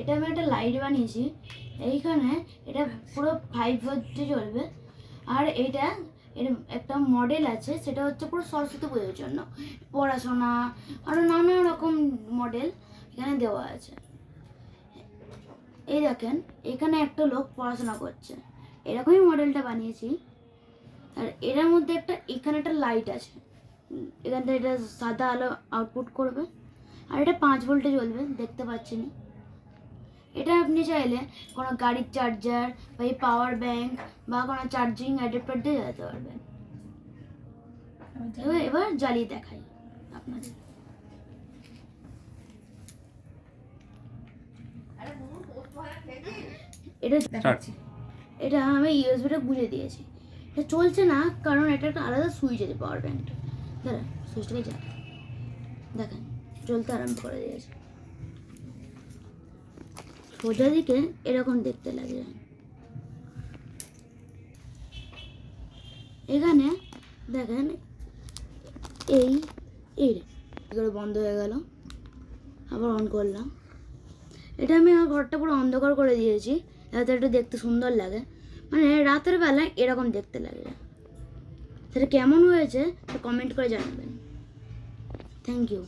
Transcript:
এটা আমি একটা লাইট বানিয়েছি। এইখানে এটা পুরো ফাইভ ভোল্টে চলবে। আর এটা, এর একটা মডেল আছে, সেটা হচ্ছে পুরো সরস্বতী পুজোর জন্য। পড়াশোনা আরও নানা রকম মডেল এখানে দেওয়া আছে। এই দেখেন, এখানে একটা লোক পড়াশোনা করছে। এরকমই মডেলটা বানিয়েছি। আর এটার মধ্যে একটা, এখানে একটা লাইট আছে। এখান থেকে এটা সাদা আলো আউটপুট করবে। আর এটা পাঁচ ভোল্টে চলবে, দেখতে পাচ্ছেন এটা আপনি চাইলে কোনো গাড়ির চার্জার বা এই পাওয়ার ব্যাংক বা কোনো চার্জিং অ্যাডাপ্টার দিয়ে জ্বালাতে পারবেন। এবার জ্বালিয়ে দেখাই আপনাদের। এটা আমি ইউএসবিটা গুঁজে দিয়েছি। এটা চলছে না কারণ এটা একটা আলাদা সুইচ আছে পাওয়ার ব্যাংকটা দাঁড়া সুইচটাকে যা দেখেন চলতে আরম্ভ করে দিয়েছে। সোজা এরকম দেখতে লাগে। এখানে দেখেন এই এই রে, এগুলো বন্ধ হয়ে গেল। আবার অন করলাম। এটা আমি আমার ঘরটা পুরো অন্ধকার করে দিয়েছি যাতে একটু দেখতে সুন্দর লাগে। মানে রাতের বেলায় এরকম দেখতে লাগে। সেটা কেমন হয়েছে কমেন্ট করে জানাবেন। Thank you